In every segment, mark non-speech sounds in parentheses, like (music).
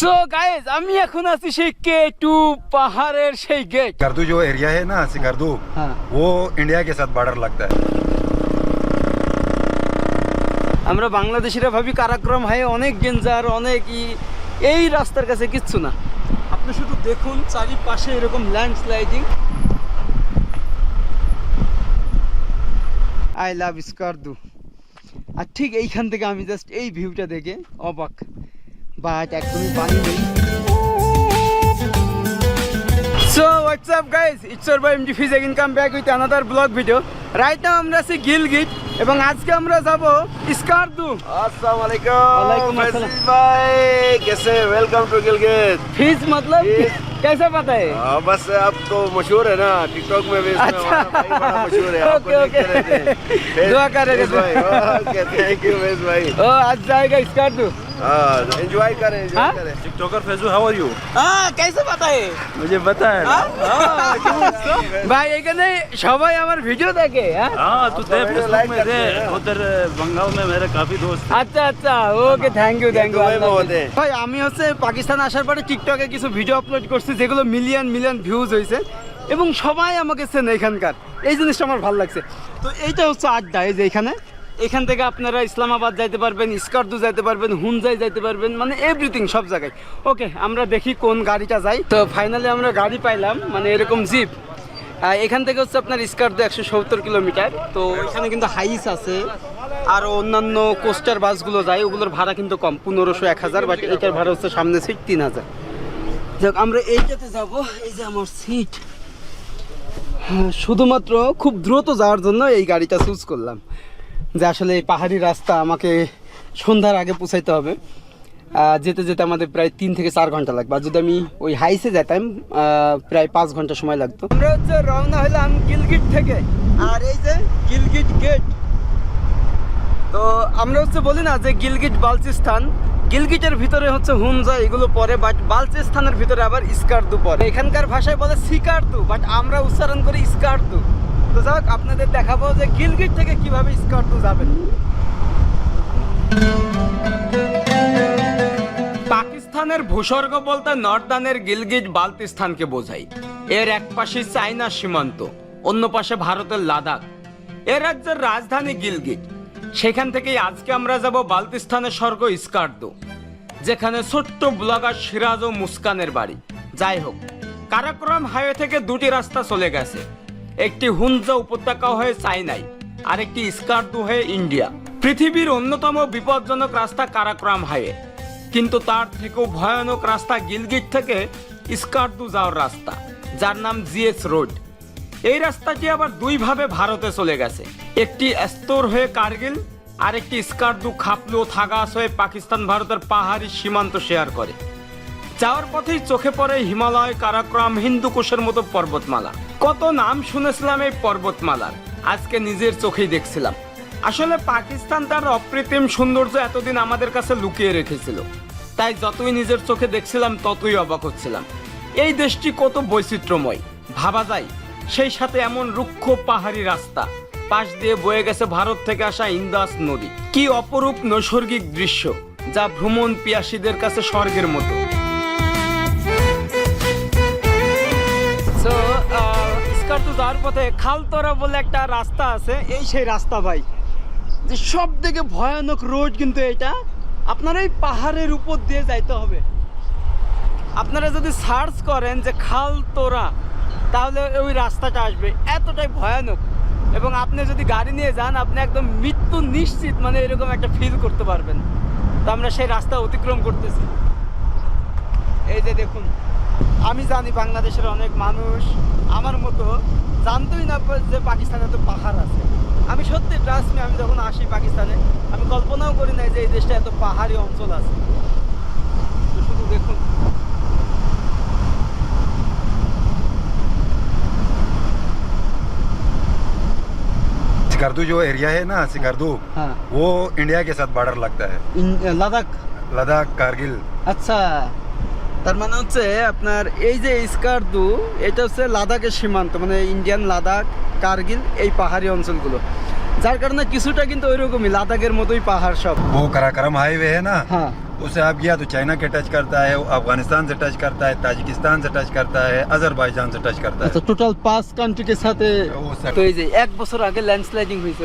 So guys আমি এখন আছি সেই কে টু পাহাড়ের সেই গেট सिकरदू जो एरिया है ना सिकरदू हाँ वो इंडिया के साथ बॉर्डर लगता है আমরা বাংলাদেশিরা ভাবি কারাক্রম হয় অনেক ডেঞ্জার অনেক ই এই রাস্তার কাছে কিচ্ছু না আপনি শুধু দেখুন চারিপাশে এরকম ল্যান্ডস্লাইডিং আই লাভ স্কারদু আর ঠিক এইখান থেকে আমি জাস্ট এই ভিউটা দেখে অবাক বাট একদমই পানি নেই So what's up guys? It's your boy MD Fiz again come back with another vlog video. Right now আমরা আছি গিলগিট এবং আজকে আমরা যাব স্কারদু अस्सलाम वालेकुम वालेकुम अस्सलाम। फैसल भाई कैसे वेलकम टू गिलगित फीस मतलब Fees। कैसे पता है हाँ, बस अब तो मशहूर है ना टिकटॉक में भी इसमें अच्छा। हमारा भाई बड़ा मशहूर है आपको ओके, ओके। देखते रहते हैं। फेस- दुआ करेंगे फेस भाई ओके थैंक यू फेस भाई ओ आज जाएगा स्कार्दू हाँ एंजॉय करें हाँ? एंजॉय करें TikToker Faizu how are you हाँ कैसे पता है मुझे पता है हाँ? ভাই এখানে সবাই আমার ভিডিও দেখে হ্যাঁ हाँ तू दे वीडियो फेसबुक लाइक में करते दे हैं ना। उधर बंगाल में मेरे काफी दोस्त हैं। আচ্ছা আচ্ছা okay thank you thank you Dubai में होते हैं। ভাই আমি হচ্ছে পাকিস্তান আসার পরে টিকটকে কিছু ভিডিও আপলোড করছি যেগুলো মিলিয়ন মিলিয়ন ভিউজ হয়েছে এবং সবাই আমাকে চেনে এখানকার এই জিনিসটা আমার ভালো লাগছে তো এইটা হচ্ছে আড্ডা এই যে এখানে এখান থেকে আপনারা ইসলামাবাদ যাইতে পারবেন স্কার্দু যাইতে পারবেন, হুনজাই যাইতে পারবেন মানে এভরিথিং সব জায়গায়। ওকে আমরা দেখি কোন গাড়িটা যাই তো ফাইনালি আমরা গাড়ি পাইলাম মানে এরকম জিপ এখান থেকে হচ্ছে আপনার স্কার্দু একশো সত্তর কিলোমিটার। তো এখানে কিন্তু হাইস আছে, আর অন্যান্য কোস্টার বাসগুলো যায়, ওগুলোর ভাড়া কিন্তু কম, পনেরোশো এক হাজার বাট এটার ভাড়া হচ্ছে সামনে সিট তিন হাজার। আমরা এইটাতে যাব, এই যে আমার সিট শুধুমাত্র খুব দ্রুত যাওয়ার জন্য এই গাড়িটা চুজ করলাম। যে আসলে এই পাহাড়ি রাস্তা আমাকে সন্ধ্যার আগে পৌঁছাইতে হবে। যেতে যেতে আমাদের প্রায় তিন থেকে চার ঘণ্টা লাগবে। আর যদি আমি ওই হাইসে যেতাম প্রায় পাঁচ ঘণ্টা সময় লাগতো। আমরা হচ্ছে রওনা হলাম গিলগিট থেকে। আর এই যে গিলগিট গেট। তো আমরা হচ্ছে বলি না যে গিলগিট বালচিস্তান। গিলগিটের ভিতরে হচ্ছে হুমজা, এগুলো পরে বাট বালচিস্তানের ভিতরে আবার স্কার্দু পরে। এখানকার ভাষায় বলে সিকার্দু বাট আমরা উচ্চারণ করি স্কার্দু তো যাক, আপনাদের দেখাবো যে গিলগিট থেকে কীভাবে স্কার্দু যাবেন। পাকিস্তানের ভূস্বর্গ বলতে নর্দানের গিলগিট বালতিস্তানকে বোঝায়। এর এক পাশে চায়না সীমান্ত, অন্য পাশে ভারতের লাদাখ। এ রাজ্যের রাজধানী গিলগিট। সেখান থেকেই আজকে আমরা যাব বালতিস্তানের স্বর্গ ইস্কার্দো, যেখানে ছোট্ট ব্লগার সিরাজ ও মুস্কানের বাড়ি। যাই হোক, কারাকোরাম হাইওয়ে থেকে দুটি রাস্তা চলে গেছে। একটি হুনজা উপত্যকা হয়ে চাইনাই আর একটি স্কার্দু হয়ে ইন্ডিয়া। পৃথিবীর অন্যতম বিপজ্জনক রাস্তা কারাকোরাম হাইওয়ে। কিন্তু তার থেকেও ভয়ানক রাস্তা গিলগিট থেকে স্কার্দু যাওয়ার রাস্তা, যার নাম জিএস রোড। এই রাস্তাটি আবার দুইভাবে ভারতে চলে গেছে, একটি স্তর হয়ে কার্গিল আর একটি স্কার্দু খাপলু থাগাস হয়ে পাকিস্তান ভারতের পাহাড়ি সীমান্ত শেয়ার করে। যাওয়ার পথেই চোখে পড়ে হিমালয়, কারাক্রম হিন্দুকুশের মতো পর্বতমালা। কত নাম শুনেছিলাম এই পর্বতমালার? আজকে নিজের চোখেই দেখছিলাম। আসলে পাকিস্তান তার অকৃত্রিম সৌন্দর্য এতদিন আমাদের কাছে লুকিয়ে রেখেছিল। তাই যতই নিজের চোখে দেখছিলাম, ততই অবাক হচ্ছিলাম। এই দেশটি কত বৈচিত্র্যময়। ভাবা যায়, সেই সাথে এমন রুক্ষ পাহাড়ি রাস্তা। পাশ দিয়ে বয়ে গেছে ভারত থেকে আসা ইন্দাস নদী। কি অপরূপ নৈসর্গিক দৃশ্য, যা ভ্রমণ পিয়াসীদের কাছে স্বর্গের মতো। যাওয়ার পথে খালতরা বলে একটা রাস্তা আছে। এই সেই রাস্তা ভাই। যে সব থেকে ভয়ানক রোড কিন্তু এটা। আপনার এই পাহাড়ের উপর দিয়ে যাইতে হবে। আপনারা যদি সার্চ করেন যে খালতোরা, তাহলে ওই রাস্তাটা আসবে। এতটাই ভয়ানক। এবং আপনি যদি গাড়ি নিয়ে যান, আপনি একদম মৃত্যু নিশ্চিত মানে এরকম একটা ফিল করতে পারবেন। তো আমরা সেই রাস্তা অতিক্রম করতেছি। এই যে দেখুন, আমি জানি বাংলাদেশের অনেক মানুষ, আমার মতো জানতোই না যে পাকিস্তানে তো পাহাড় আছে আমি সত্যি ট্রাস্ট মি আমি যখন আসি পাকিস্তানে আমি কল্পনাও করি না যে এই দেশটা এত পাহাড়ি অঞ্চল আছে তো শুধু দেখুন सिकरदू जो एरिया है ना सिकरदू হ্যাঁ वो इंडिया के साथ बॉर्डर लगता है লাদাখ लद्दाख कारगिल আচ্ছা তার মানে হচ্ছে আপনার এই যে স্কার্দু এটা হচ্ছে লাদাখের সীমান্ত মানে ইন্ডিয়ান লাদাখ কার্গিল এই পাহাড়ি অঞ্চলগুলো যার কারণে কিছুটা কিন্তু ওইরকমই লাদাখের মতোই পাহাড় সব वो कराकरम हाईवे है ना হ্যাঁ उससे आप गया तो चाइना के टच करता है अफगानिस्तान से टच करता है ताजिकिस्तान से टच करता है अजरबैजान से टच करता আচ্ছা है টোটাল পাঁচ কান্ট্রিকে সাথে ও, স্যার। তো এই যে এক বছর আগে ল্যান্ডস্লাইডিং হয়েছে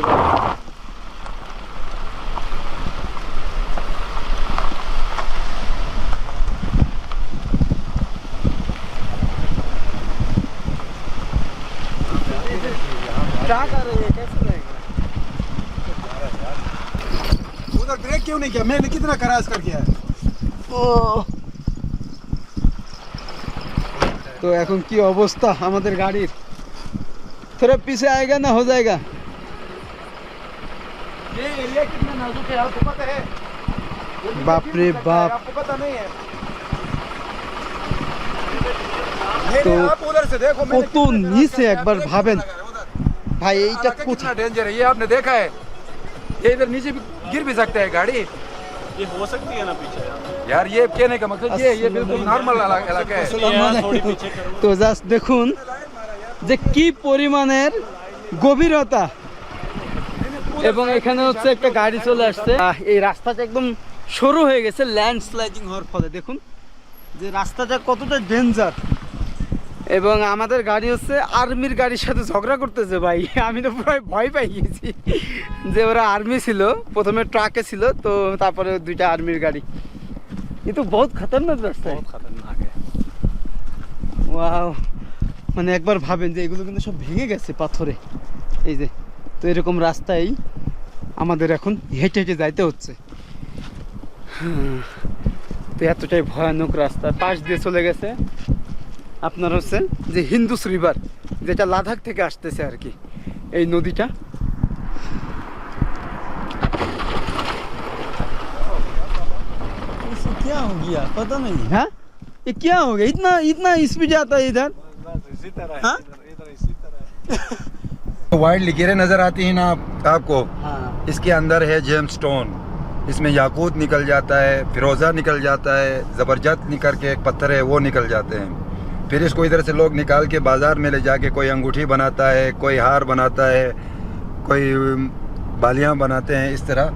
उधर ब्रेक क्यों नहीं किया मैंने कितना क्रॉस कर किया है ও তো এখন কি অবস্থা আমাদের গাড়ির थोड़ा पीछे आएगा ना हो जाएगा ये एरिया कितना नाजुक है आपको पता है बाप रे बाप आपको पता नहीं है नहीं, तो नहीं, आप उधर से देखो मैंने কত कितना cross নিচে कर दिया, একবার ब्रेक ভাবেন कितना लगा है उधर। ভাই এইটা हालांकि কোথায় कितना डेंजर है ये आपने देखा है ये इधर नीचे भी गिर भी सकता है गाड़ी ये हो सकती है ना पीछे यार ये कहने का मकसद ये ये बिल्कुल नॉर्मल इलाका है यहाँ थोड़ी पीछे करो তো জাস্ট দেখুন যে কি পরিমাণের গভীরতা এবং এখানে হচ্ছে একটা গাড়ি চলে আসছে আহ, এই রাস্তাটা একদম সরু হয়ে গেছে ল্যান্ডস্লাইডিং হওয়ার ফলে দেখুন যে রাস্তাটা কতটা ডেঞ্জার এবং আমাদের গাড়ি হচ্ছে আর্মির গাড়ির সাথে ঝগড়া করতেছে ভাই। (laughs) আমি তো প্রায় ভয় পাই গেছি যে ওরা আর্মি ছিল প্রথমে ট্রাকে ছিল তো তারপরে দুইটা আর্মির গাড়ি। কিন্তু বহুত খতরনাক রাস্তা ওয়াও। মানে একবার ভাবেন যে এগুলো কিন্তু সব ভেঙে গেছে পাথরে। এই যে তো এরকম রাস্তায় আমাদের এখন হেঁটে হেঁটে যাইতে হচ্ছে। হ্যাঁ, তো এতটাই ভয়ানক রাস্তা। পাশ দিয়ে চলে গেছে। আপনার হচ্ছে যে হিন্দুস রিভার যেটা লাদাখ থেকে আসতেছে আর কি এই নদীটা क्या हो गया पता नहीं हाँ ये क्या हो गया इतना इतना स्पीड आता है इधर इसी तरह हाँ? इधर इसी तरह वाइल्ड लिकेरें नजर आती हैं ना आप- आपको हाँ इसके अंदर है जेम स्टोन इसमें याकूत निकल जाता है फिरोज़ा निकल जाता है ज़बरदस्त निकल के एक पत्थर है वो निकल जाते हैं फिर इसको इधर से लोग निकाल के बाज़ार में ले जाके कोई अंगूठी बनाता है कोई हार बनाता है कोई बालियाँ बनाते हैं इस तरह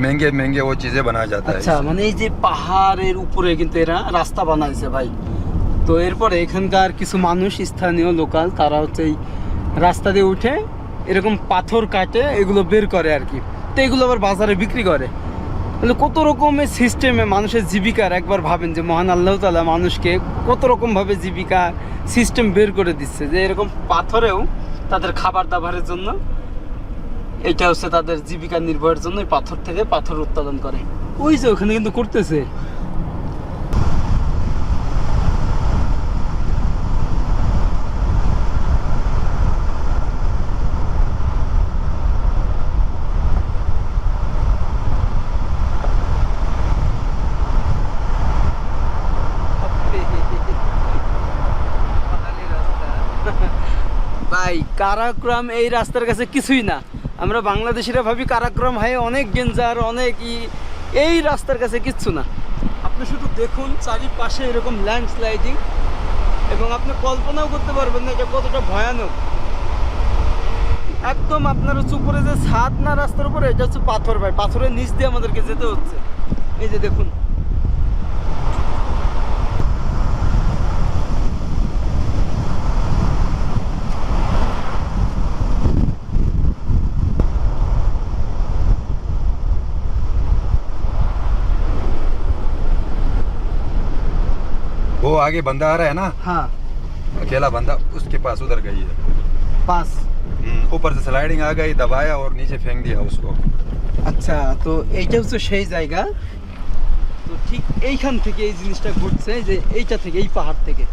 महंगे महंगे वो चीज़ें बनाया जाता है আচ্ছা इससे। মানে এই যে পাহাড়ের উপরে কিন্তু এরা রাস্তা বানাইছে ভাই তো এরপরে এখানকার কিছু মানুষ স্থানীয় লোকাল তারা হচ্ছে এই রাস্তা দিয়ে উঠে এরকম পাথর কাটে এগুলো বের করে আর কি তো এগুলো আবার বাজারে বিক্রি করে কত রকমের সিস্টেমে মানুষের জীবিকার একবার ভাবেন যে মহান আল্লাহ তালা মানুষকে কত রকমভাবে জীবিকা সিস্টেম বের করে দিচ্ছে? যে এরকম পাথরেও তাদের খাবার দাবারের জন্য এটা হচ্ছে তাদের জীবিকা নির্বাহের জন্য পাথর থেকে পাথর উৎপাদন করে। ওই যে ওখানে কিন্তু করতেছে। ভাই, কারাক্রম এই রাস্তার কাছে কিছুই না। আমরা বাংলাদেশিরা ভাবি কারাক্রম হয় অনেক ডেঞ্জার, অনেক ই, এই রাস্তার কাছে কিচ্ছু না। আপনি শুধু দেখুন চারিপাশে এরকম ল্যান্ডস্লাইডিং এবং আপনি কল্পনাও করতে পারবেন না এটা কতটা ভয়ানক। একদম আপনার হচ্ছে উপরে যে ছাদ না রাস্তার উপরে, এটা হচ্ছে পাথর ভাই, পাথরের নিচ দিয়ে আমাদেরকে যেতে হচ্ছে। এই যে দেখুন। वो आगे बंदा आ रहा है ना हाँ अकेला बंदा उसके पास उधर गई है পাঁচ हम्म, ऊपर से स्लाइडिंग आ गई दबाया और नीचे फेंक दिया उसको আচ্ছা তো এইটা হচ্ছে সেই জায়গা তো ঠিক এইখান থেকে এই জিনিসটা ঘটছে যে এইটা থেকে এই পাহাড় থেকে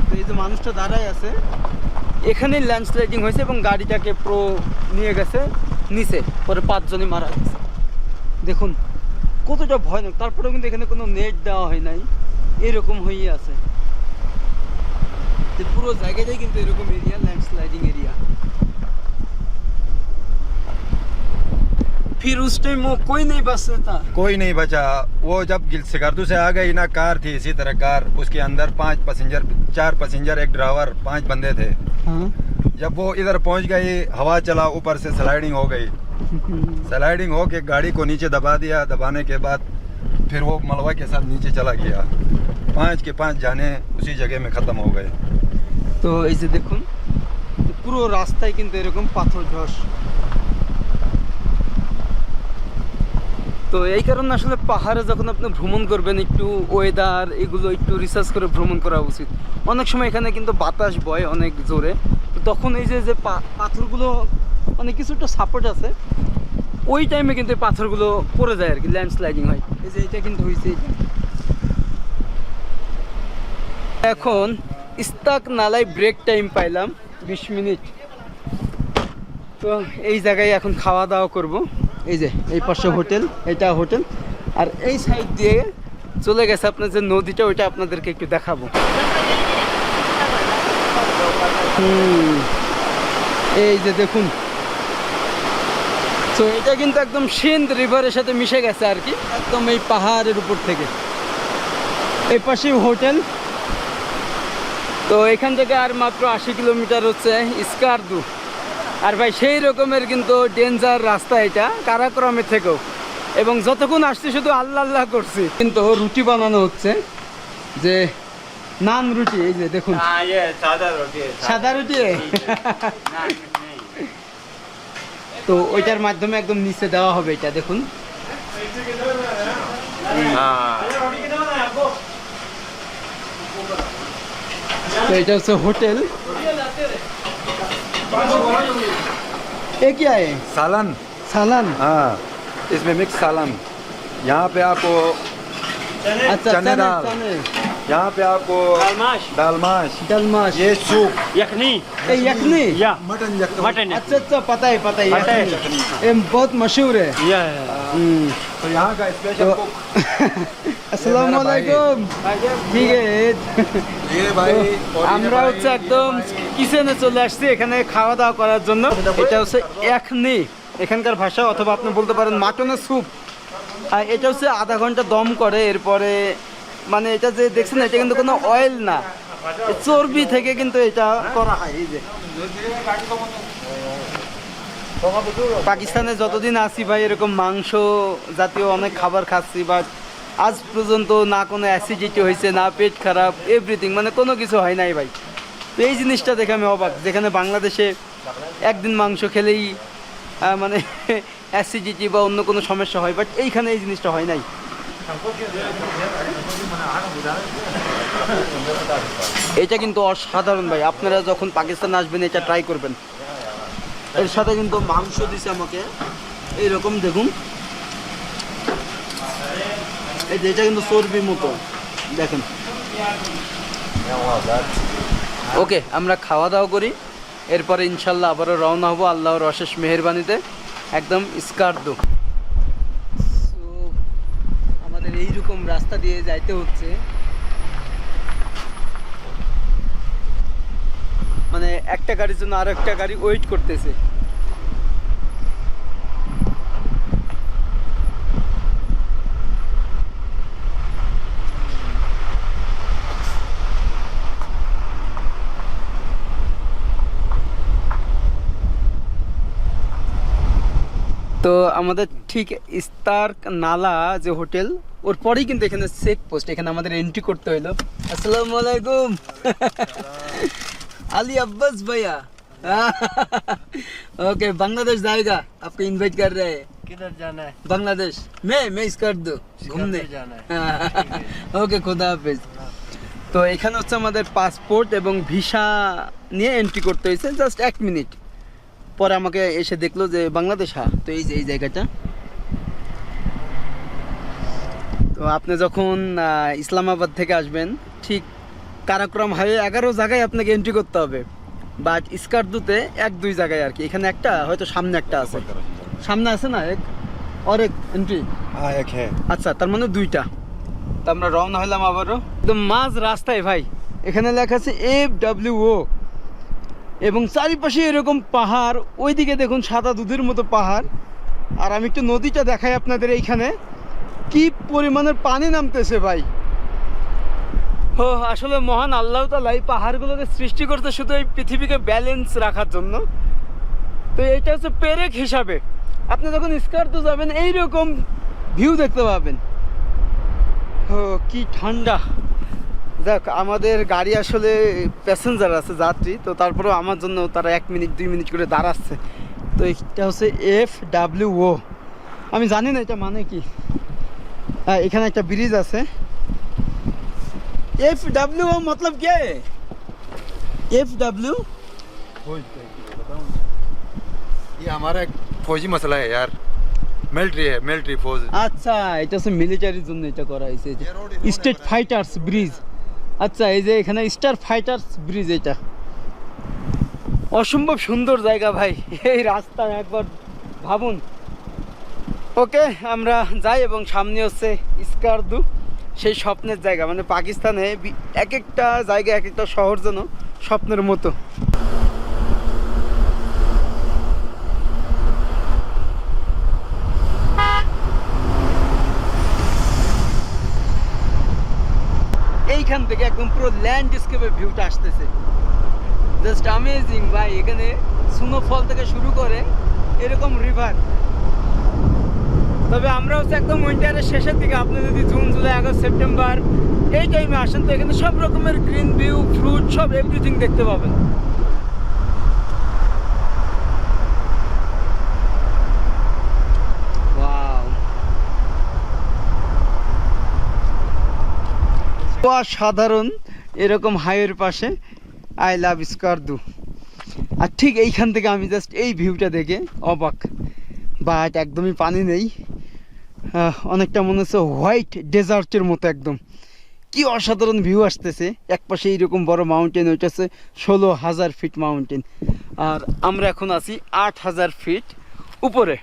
তো এই যে মানুষটা দাঁড়ায় আছে এখানেই ল্যান্ডস্লাইডিং হয়েছে এবং গাড়িটাকে প্রো নিয়ে গেছে নিচে পরে পাঁচজনই মারা গেছে দেখুন কতটা ভয়ানক তারপরেও কিন্তু এখানে কোনো নেট দেওয়া হয় নাই এরকম হয়েই আছে যে পুরো জায়গাটাই কিন্তু এরকম এরিয়া ল্যান্ডস্লাইডিং এরিয়া फिर उस टाइम वो कोई नहीं बच था कोई नहीं बचा वो जब गिल- सिकारदू से आ गई ना कार थी इसी तरह कार उसके अंदर पांच पैसेंजर चार पैसेंजर एक ड्राइवर पांच बंदे थे हाँ जब वो इधर पहुंच गई हवा चला ऊपर से स्लाइडिंग हो गई स्लाइडिंग हो के गाड़ी को नीचे दबा दिया दबाने के बाद फिर वो मलबा के साथ नीचे चला गया पाँच के पाँच जाने उसी जगह में ख़त्म हो गए তো এই যে দেখুন পুরো রাস্তায় কিন্তু এরকম পাথর ধস তো এই কারণে আসলে পাহাড়ে যখন আপনি ভ্রমণ করবেন একটু ওয়েদার এগুলো একটু রিসার্চ করে ভ্রমণ করা উচিত অনেক সময় এখানে কিন্তু বাতাস বয় অনেক জোরে তো তখন এই যে যে পা- পাথরগুলো মানে কিছুটা সাপোর্ট আছে ওই টাইমে কিন্তু এই পাথরগুলো পড়ে যায় আর কি ল্যান্ডস্লাইডিং হয় এই যে এটা কিন্তু হয়েছে এটা এখন ইস্তাক নালায় ব্রেক টাইম পাইলাম, বিশ মিনিট। তো এই জায়গায় এখন খাওয়া দাওয়া করব। এই যে, এই পাশে হোটেল, এটা হোটেল। আর এই সাইড দিয়ে চলে গেছে আপনার যে নদীটা, ওইটা আপনাদেরকে একটু দেখাবো। এই যে দেখুন। তো এটা কিন্তু একদম সিন্ধ রিভারের সাথে মিশে গেছে আর কি, একদম এই পাহাড়ের উপর থেকে। এই পাশেই হোটেল। তো এখান থেকে আর মাত্র আশি কিলোমিটার হচ্ছে স্কারদু আর ভাই সেই রকমের কিন্তু ডেঞ্জার রাস্তা এটা কারাক্রমের থেকেও। এবং যতক্ষণ আসছি শুধু আল্লাহ আল্লাহ করছি। কিন্তু রুটি বানানো হচ্ছে যে নান রুটি এই যে দেখুন। হ্যাঁ, ইয়ে, সাদা রুটি (laughs) তো ওইটার মাধ্যমে একদম নিচে দেওয়া হবে এটা দেখুন। হ্যাঁ। তো এটা হচ্ছে হোটেল এ কি আয়ে सालन সালান हाँ इसमें मिक्स सालन यहाँ पे आपको আচ্ছা चने চানে, दाल। চানে। यहाँ पे आपको दालमाश दाल माश ডাল মাছ ये सूप यखनी এই यखनी या मटन यखनी मटन अच्छा अच्छा पता है पता है पता है। यखनी ये बहुत मशहूर है या हम्म, तो यहाँ का स्पेशल तो- कुक আসসালামু मेरा भाई है। আলাইকুম ঠিক আছে ये भाई और ये আমরা भाई- হচ্ছে একদম কিচেনে চলে আসছি এখানে খাওয়া দাওয়া করার জন্য এটা হচ্ছে এখনি এখানকার ভাষা অথবা আপনি বলতে পারেন মাটনের স্যুপ আর এটা হচ্ছে আধা ঘন্টা দম করে এরপরে মানে এটা যে দেখছেন এটা কিন্তু কোনো অয়েল না এ চর্বি থেকে কিন্তু এটা করা হয় এই যে পাকিস্তানে যতদিন আছি ভাই, এরকম মাংস জাতীয় অনেক খাবার খাচ্ছি বাট আজ পর্যন্ত না কোনো অ্যাসিডিটি হয়েছে, না পেট খারাপ এভরিথিং মানে কোনো কিছু হয় নাই ভাই। তো এই জিনিসটা দেখে আমি অবাক, যেখানে বাংলাদেশে একদিন মাংস খেলেই মানে (laughs) অ্যাসিডিটি বা অন্য কোনো সমস্যা হয় বাট এইখানে এই জিনিসটা হয় নাই। এটা কিন্তু অসাধারণ ভাই, আপনারা যখন পাকিস্তান আসবেন, এটা ট্রাই করবেন। এর সাথে কিন্তু মাংস দিছে আমাকে। এইরকম দেখুন। এই যে এটা কিন্তু চর্বির মতো। দেখেন। ওকে, আমরা খাওয়া দাওয়া করি। এরপরে ইনশাল্লাহ আবারও রওনা হব আল্লাহর অশেষ মেহরবানিতে। একদম স্কার্দো আমাদের এইরকম রাস্তা দিয়ে যাইতে হচ্ছে। মানে একটা গাড়ির জন্য আরও একটা গাড়ি ওয়েট করতেছে। তো আমাদের ঠিক ইস্তার নালা যে হোটেল, ওর পরেই কিন্তু এখানে চেক পোস্ট এখানে আমাদের এন্ট্রি করতে হইল। আসসালামু আলাইকুম। अली अब्बास भैया (laughs) ओके बांग्लादेश जाएगा आपको इनवाइट कर रहे हैं किधर जाना है बांग्लादेश मैं मैं इस कर दो घूमने जाना ওকে খোদা হাফেজ তো এখানে হচ্ছে আমাদের পাসপোর্ট এবং ভিসা নিয়ে এন্ট্রি করতে হয়েছে জাস্ট এক মিনিট পরে আমাকে এসে দেখলো যে বাংলাদেশ হ্যাঁ তো এই যে এই জায়গাটা তো আপনি যখন আহ, ইসলামাবাদ থেকে আসবেন ঠিক কারাক্রম হাইওয়ে এগারো জায়গায় আপনাকে এন্ট্রি করতে হবে। বাট স্কারদুতে এক দুই জায়গায় আর কি। এখানে একটা হয়তো সামনে একটা আছে। সামনে আছে না? এক আর এক হ্যাঁ, এন্ট্রি হ্যাঁ। আচ্ছা তার মানে দুইটা। তো আমরা রওনা হলাম আবারও। একদম মাঝ রাস্তায় ভাই। এখানে লেখা আছে এফ ডাব্লিউ ও এবং চারিপাশে এরকম পাহাড়। ওইদিকে দেখুন সাদা দুধের মতো পাহাড়। আর আমি একটু নদীটা দেখাই আপনাদের এইখানে। কি পরিমাণের পানি নামতেছে ভাই। ও, আসলে মহান আল্লাহ তালা এই পাহাড়গুলোকে সৃষ্টি করতে শুধু এই পৃথিবীকে ব্যালেন্স রাখার জন্য। তো এইটা হচ্ছে পেরেক হিসাবে। আপনি যখন স্কার্তো যাবেন, এইরকম ভিউ দেখতে পাবেন। ও, কি ঠান্ডা। দেখ আমাদের গাড়ি আসলে প্যাসেঞ্জার আছে, যাত্রী। তো তারপরেও আমার জন্য তারা এক মিনিট, দুই মিনিট করে দাঁড়াচ্ছে। তো এটা হচ্ছে এফ ডাব্লিউ ও। আমি জানি না এটা মানে কি। এখানে একটা ব্রিজ আছে। এফ ডাব্লিউ ও মতলব কে এফ ডাব্লিউ ये हमारा एक फौजी मसला है यार मिलिट्री है मिलिट्री फौज আচ্ছা এটা হচ্ছে মিলিটারির জন্য এটা করা হয়েছে স্টেট ফাইটার্স ব্রিজ আচ্ছা এই যে এখানে স্টার ফাইটার্স ব্রিজ এটা অসম্ভব সুন্দর জায়গা ভাই এই রাস্তা একবার ভাবুন ওকে আমরা যাই এবং সামনে হচ্ছে স্কারদু সেই স্বপ্নের জায়গা মানে পাকিস্তানে এক একটা জায়গা এক একটা শহর যেন স্বপ্নের মতো। এইখান থেকে একদম পুরো ল্যান্ডস্কেপের ভিউটা আসতেছে। জাস্ট অ্যামেজিং ভাই, এখানে স্নোফল থেকে শুরু করে এরকম রিভার তবে আমরা হচ্ছে একদম উইন্টারের শেষের দিকে, আপনি যদি জুন, জুলাই, আগস্ট, সেপ্টেম্বর, এই টাইমে আসেন, তো এখানে সব রকমের গ্রিন ভিউ ফ্রুট সব এভরিথিং দেখতে পাবেন। ওয়াও অসাধারণ, এরকম হাইওয়ের পাশে আই লাভ স্কারদু আর ঠিক এইখান থেকে আমি জাস্ট এই ভিউটা দেখে অবাক। বাট একদমই পানি নেই। অনেকটা মনে হচ্ছে হোয়াইট ডেজার্টের মতো একদম। কি অসাধারণ ভিউ আসতেছে। এক পাশে এইরকম বড় মাউন্টেন ওইটা হচ্ছে ষোলো হাজার ফিট মাউন্টেন আর আমরা এখন আছি আট হাজার ফিট উপরে।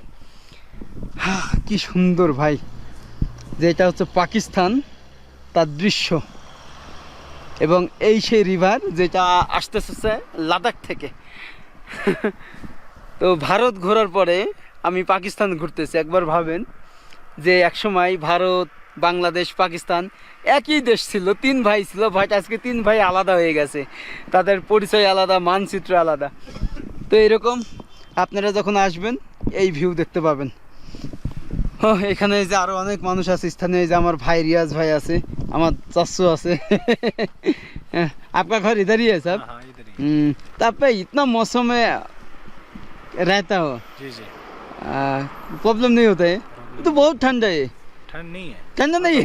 কি সুন্দর ভাই। যে এটা হচ্ছে পাকিস্তান, তার দৃশ্য। এবং এই সেই রিভার যেটা আসতেছে লাদাখ থেকে। (laughs) তো ভারত ঘোরার পরে আমি পাকিস্তান ঘুরতেছি, একবার ভাবেন। যে একসময় ভারত বাংলাদেশ পাকিস্তান একই দেশ ছিল তিন ভাই ছিল ভাই আজকে তিন ভাই আলাদা হয়ে গেছে তাদের পরিচয় আলাদা মানচিত্র আলাদা তো এরকম আপনারা যখন আসবেন এই ভিউ দেখতে পাবেন ও এখানে এই যে আরো অনেক মানুষ আছে স্থানীয় এই যে আমার ভাই রিয়াজ ভাই আছে আমার চাচু আছে आपका घर इधर ही है सब हाँ इधर ही हम्म, तो आप पे इतना मौसम में रहता हो जी जी प्रॉब्लम नहीं होता है তো বহুত ঠান্ডা এ। ঠান্ডা নেই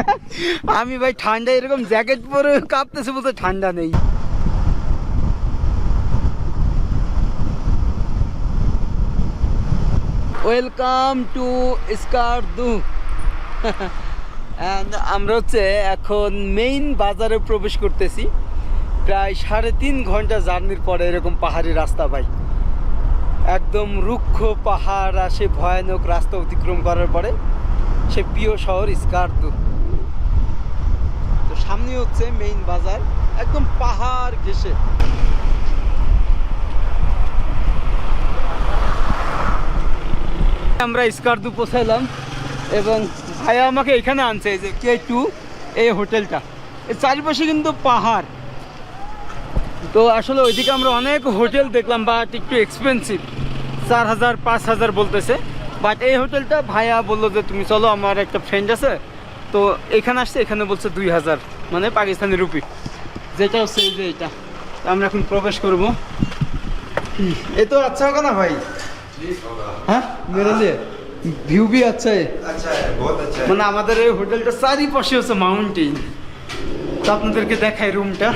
(laughs) আমি ভাই ঠান্ডা এরকম জ্যাকেট পরে কাঁপতেছি বলতে ঠান্ডা নেই। ওয়েলকাম টু স্কারদু আমরা হচ্ছে এখন মেইন বাজারে প্রবেশ করতেছি। প্রায় সাড়ে তিন ঘণ্টা জার্নির পরে এরকম পাহাড়ি রাস্তা ভাই। একদম রুক্ষ পাহাড় আর সে ভয়ানক রাস্তা অতিক্রম করার পরে সে প্রিয় শহর স্কারদু তো সামনে হচ্ছে মেইন বাজার, একদম পাহাড় ঘেসে আমরা স্কারদু পৌঁছালাম এবং ভাইয়া আমাকে এখানে আনছে যে কে টু, এই হোটেলটা। এর চারিপাশে কিন্তু পাহাড়। তো আসলে ওইদিকে আমরা অনেক হোটেল দেখলাম বাট একটু এক্সপেন্সিভ চার হাজার পাঁচ হাজার বলতেছে। বাট এই হোটেলটা ভাইয়া বলল যে তুমি চলো আমার একটা ফ্রেন্ড আছে। তো এখানে আসছে এখানে বলছে দুই হাজার মানে পাকিস্তানি রুপি। যেটা হচ্ছে এই যে এটা। আমরা এখন প্রবেশ করব। এ তো আচ্ছা হোক না ভাই? হ্যাঁ? ভিউ বি আচ্ছা মানে আমাদের এই হোটেলটা চারিপাশে হচ্ছে মাউন্টেন তো আপনাদেরকে দেখায় রুমটা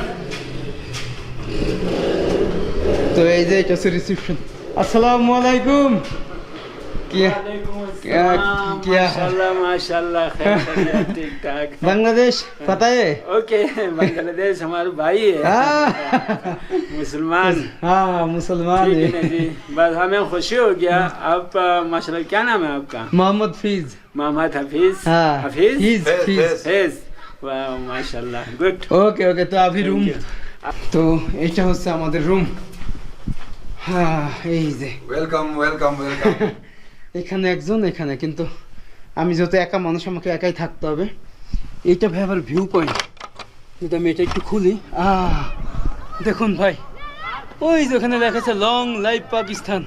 তো এই যে এটা হচ্ছে রিসেপশন আসসালামু আলাইকুম কি क्या क्या माशाल्लाह माशाल्लाह खैर खैरियत, ठीक ठाक बांग्लादेश पता है ओके बांग्लादेश हमारे भाई है हाँ मुसलमान हाँ मुसलमान ठीक है ना है जी बस हमें खुशी हो गया आप अ, माशाल्लाह क्या नाम है आपका मोहम्मद फीज मोहम्मद हफीज हाँ हफीज फीज फैज, फीज फैज। हफीज वाह माशाल्लाह गुड ওকে ওকে তো আভি রুম তো এটা হচ্ছে আমাদের রুম হ্যাঁ এই যে। ওয়েলকাম ওয়েলকাম ওয়েলকাম এখানে একজন এখানে কিন্তু আমি যত একা মানুষ আমাকে একাই থাকতে হবে। এইটা ভাই আবার ভিউ পয়েন্ট যদি আমি এটা একটু খুলি আহ দেখুন ভাই। ওই যে ওখানে দেখাচ্ছে লং লাইফ পাকিস্তান।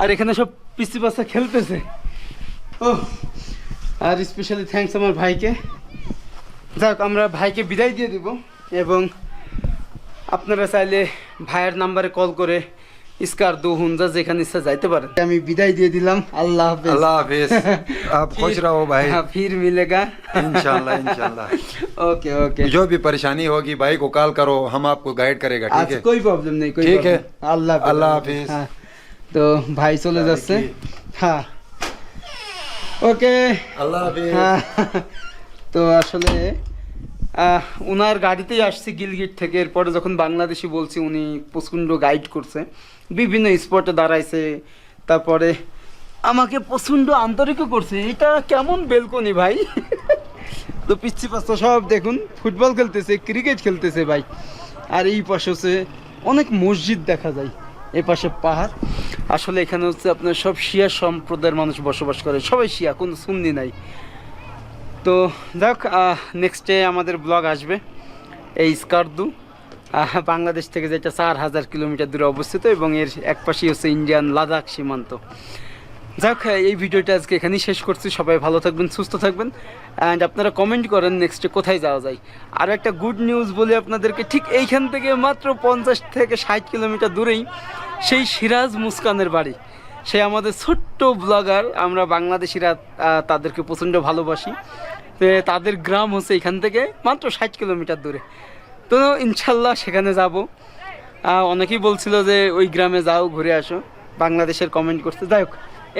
আর এখানে সব পিসি পাসা খেলতেছে। ও আর স্পেশালি থ্যাংকস আমার ভাইকে। যাক আমরা ভাইকে বিদায় দিয়ে দিব এবং আপনারা চাইলে ভাইয়ের নাম্বারে কল করে ইস্কার দু হুঞ্জা যেখানে ইচ্ছা যাইতে পারেন আমি বিদায় দিয়ে দিলাম আল্লাহ হাফেজ अल्लाह हाफिज आप खुश रहो भाई हाँ, फिर मिलेगा इंशाल्लाह इंशाल्लाह ओके ओके जो भी परेशानी होगी भाई को कॉल करो हम आपको गाइड करेगा ठीक আচ্ছা है कोई प्रॉब्लम नहीं कोई ठीक है। problem। আল্লাহ হাফেজ। আল্লাহ হাফেজ। হ্যাঁ তো ভাই চলে যাচ্ছে হ্যাঁ ওকে अल्लाह हाफिज হ্যাঁ তো আসলে আহ, ওনার গাড়িতেই আসছি গিলগিট থেকে এরপরে যখন বাংলাদেশি বলছি উনি প্রচণ্ড গাইড করছে বিভিন্ন স্পটে দাঁড়াইছে, তারপরে আমাকে প্রচণ্ড আন্তরিকও করছে। এটা কেমন বেলকনি ভাই? তো পিচ্ছি পাচ্ছ সব দেখুন, ফুটবল খেলতেছে ক্রিকেট খেলতেছে ভাই। আর এই পাশে হচ্ছে অনেক মসজিদ দেখা যায় এই পাশে পাহাড়। আসলে এখানে হচ্ছে আপনার সব শিয়া সম্প্রদায়ের মানুষ বসবাস করে, সবাই শিয়া, কোনো সুন্নি নাই। তো যাক নেক্সটে আমাদের ব্লগ আসবে, এই স্কার্দু। বাংলাদেশ থেকে যেটা চার হাজার কিলোমিটার দূরে অবস্থিত এবং এর এক পাশেই হচ্ছে ইন্ডিয়ান লাদাখ সীমান্ত। যাক, এই ভিডিওটা আজকে এখানেই শেষ করছি। সবাই ভালো থাকবেন, সুস্থ থাকবেন। অ্যান্ড আপনারা কমেন্ট করেন নেক্সটে কোথায় যাওয়া যায়। আর একটা গুড নিউজ বলি আপনাদেরকে, ঠিক এইখান থেকে মাত্র পঞ্চাশ থেকে ষাট কিলোমিটার দূরেই সেই সিরাজ মুস্কানের বাড়ি। সে আমাদের ছোট্ট ব্লগার আমরা বাংলাদেশিরা তাদেরকে প্রচণ্ড ভালোবাসি। তাদের গ্রাম হচ্ছে এখান থেকে মাত্র ষাট কিলোমিটার দূরে। তো ইনশাল্লাহ সেখানে যাব। অনেকেই বলছিল যে ওই গ্রামে যাও, ঘুরে আসো। বাংলাদেশের কমেন্ট করতে যাই হোক,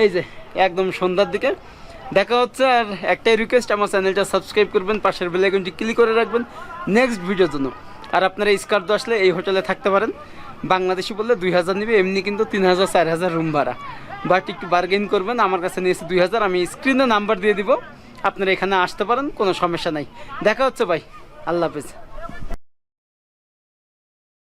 এই যে একদম সন্ধ্যার দিকে। দেখা হচ্ছে আর একটাই রিকোয়েস্ট আমার চ্যানেলটা সাবস্ক্রাইব করবেন, পাশের বেলাইকনটি ক্লিক করে রাখবেন। নেক্সট ভিডিওর জন্য। আর আপনারা স্কার্দো আসলে এই হোটেলে থাকতে পারেন। বাংলাদেশি বললে দুই হাজার নেবে, এমনি কিন্তু তিন হাজার, চার হাজার রুম ভাড়া। বাট একটু বার্গেন করবেন, আমার কাছে নিয়েছে দুই হাজার, আমি স্ক্রিনে নাম্বার দিয়ে দিব। আপনারা এখানে আসতে পারেন, কোনো সমস্যা নাই। দেখা হচ্ছে ভাই, আল্লাহ হাফেজ।